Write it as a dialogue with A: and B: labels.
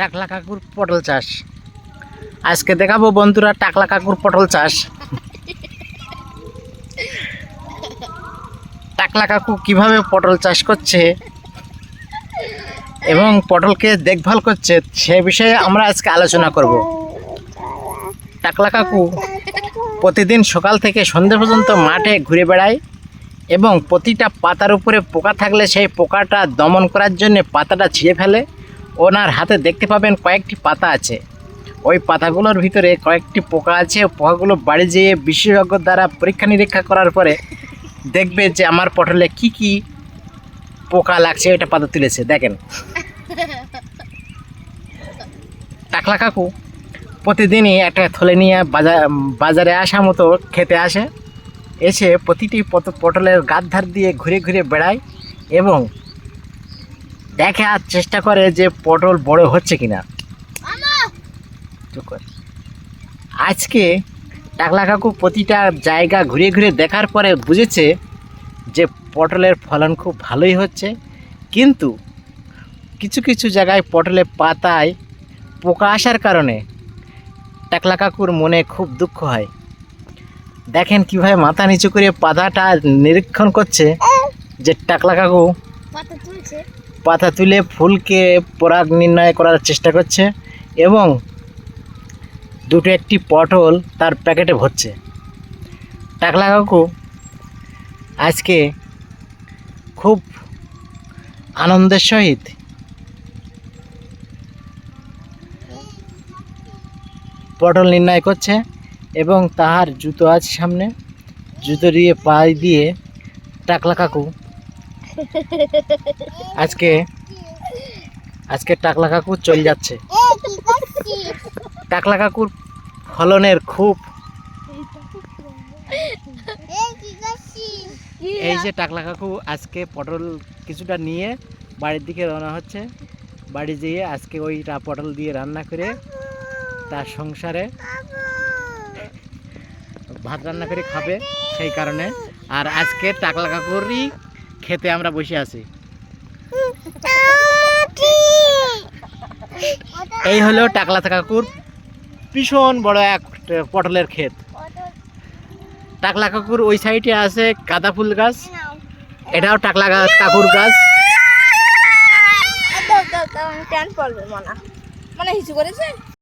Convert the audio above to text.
A: টাকলা কাকুর পটল চাষ। আজকে দেখাবো বন্ধুরা টাকলা কাকুর পটল চাষ। টাকলা কাকু কীভাবে পটল চাষ করছে এবং পটলকে দেখভাল করছে, সে বিষয়ে আমরা আজকে আলোচনা করব। টাকলা কাকু প্রতিদিন সকাল থেকে সন্ধ্যে পর্যন্ত মাঠে ঘুরে বেড়ায় এবং প্রতিটা পাতার উপরে পোকা থাকলে সেই পোকাটা দমন করার জন্য পাতাটা ছিঁড়ে ফেলে। ওনার হাতে দেখতে পাবেন কয়েকটি পাতা আছে। ওই পাতাগুলোর ভিতরে কয়েকটি পোকা আছে। পোকাগুলো বাড়ি যেয়ে বিশেষজ্ঞ দ্বারা পরীক্ষা নিরীক্ষা করার পরে দেখবে যে আমার পটলে কি কি পোকা লাগছে, ওইটা পাতা তুলেছে। দেখেন। টাকলা কাকু প্রতিদিনই একটা থলে নিয়ে বাজার বাজারে আসা মতো খেতে আসে। এসে প্রতিটি পটলের গাছ ধার দিয়ে ঘুরে ঘুরে বেড়ায় এবং দেখার চেষ্টা করে যে পটল বড় হচ্ছে কিনা। আজকে টাকলা কাকু প্রতিটা জায়গা ঘুরে ঘুরে দেখার পরে বুঝেছে যে পটলের ফলন খুব ভালোই হচ্ছে। কিন্তু কিছু কিছু জায়গায় পটলের পাতায় পোকা আসার কারণে টাকলা কাকুর মনে খুব দুঃখ হয়। দেখেন কীভাবে মাথা নিচু করে পাতাটা নিরীক্ষণ করছে যে টাকলা কাকু
B: পাতা তুলছে।
A: পাতা তুলে ফুলকে পরাগ নির্ণয় করার চেষ্টা করছে এবং দুটো একটি পটল তার প্যাকেটে ভরছে। টাকলা কাকু আজকে খুব আনন্দের সহিত পটল নির্ণয় করছে এবং তাহার জুতো আছে সামনে। জুতো দিয়ে পায়ে দিয়ে টাকলা কাকু আজকে আজকে টাকলা কাকু চলে যাচ্ছে। টাকলা কাকুর ফলনের খুব এই যে টাকলা কাকু আজকে পটল কিছুটা নিয়ে বাড়ির দিকে রওনা হচ্ছে। বাড়ি যেয়ে আজকে ওইটা পটল দিয়ে রান্না করে তার সংসারে ভাত রান্না করে খাবে সেই কারণে। আর আজকে টাকলা কাকুরই খেতে আমরা বসে আছি। এই হলো টাকলা কাকুর। ভীষণ বড় এক পটলের ক্ষেত। টাকলা কাকুর ওই সাইডে আছে গাঁদা ফুল গাছ। এটাও টাকলা গাছ, কাকুর গাছ।
B: মানে। হিসু করেছে?